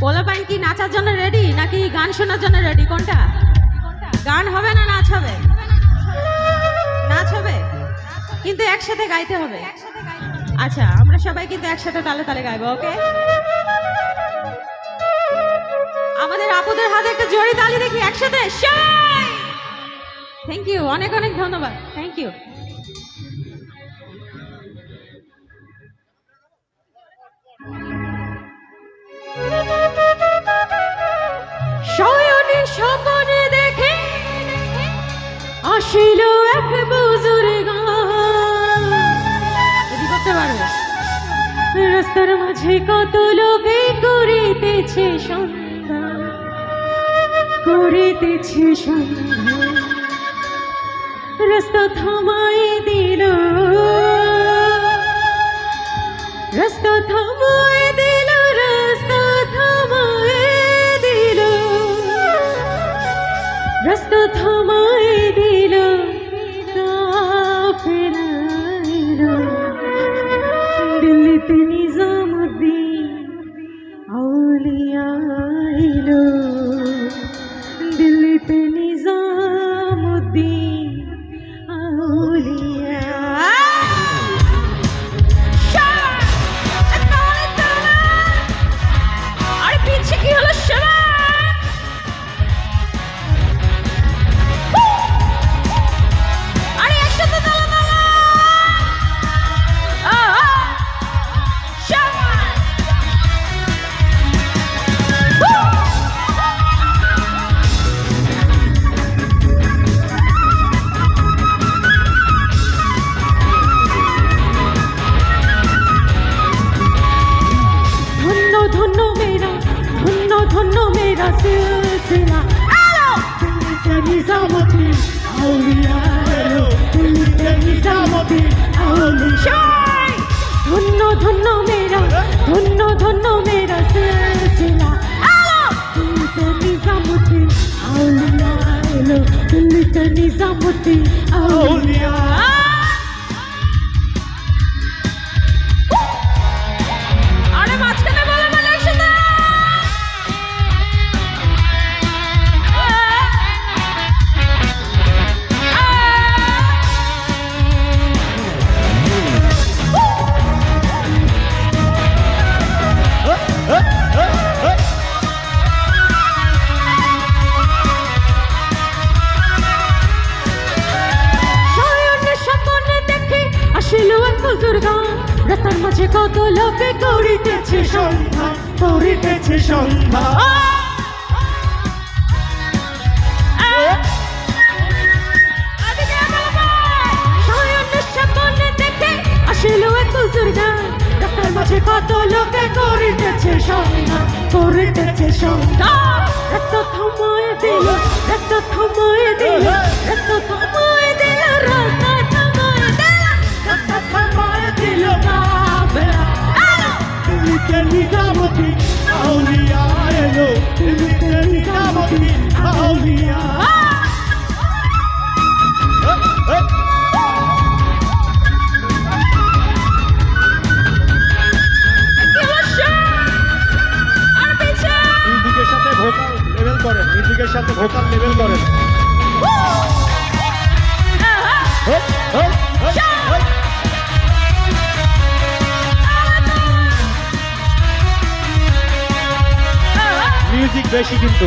পোলাপাইন কি নাচার জন্য রেডি নাকি গান শোনার জন্য রেডি কোনটা? গান হবে না নাচ হবে? নাচ হবে? কিন্তু একসাথে গাইতে হবে। আচ্ছা আমরা সবাই কিন্তু একসাথে তালে তালে গাইবো, ওকে? আমাদের আপুদের হাতে একটা জোরে তালি দেখি, একসাথে। থ্যাংক ইউ অনেক অনেক ধন্যবাদ। থ্যাংক ইউ রাস্তার মাঝে কত লোকে করিতেছে সন্ধ্যা করিতেছে সন্ধ্যা। রাস্তা থামাই দিল রাস্তা থামাই ধন্য ধন্য মেরা ধন্য ধন্য মেরা সিলসিলা আলো দিল্লিতে নিজামতি আউলিয়া এলো দিল্লিতে নিজামতি আউলিয়া মাঝে কত লোকে করিতেছে সন্ধ্যা করিতেছে সন্ধ্যা। আসিল এক মাঝে কত লোকে করিতেছে সন্ধ্যা করিতেছে সন্ধ্যা। রাস্তা থামায় দিল রাস্তা থামায় দিল রাস্তা থামায় সাথে ভোকাল লেভেল করেন। মিউজিক বেশি কিন্তু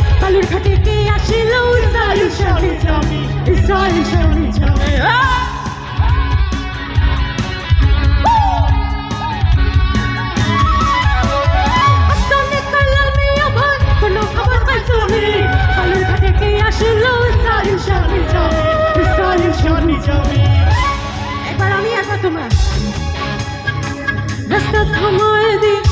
বালুর ঘাটে কে আসিল? ইসরায়েল স্বামী স্বামী ইসরায়েল স্বামী এবার আমি একবার তোমরা। রাস্তা থামায় দি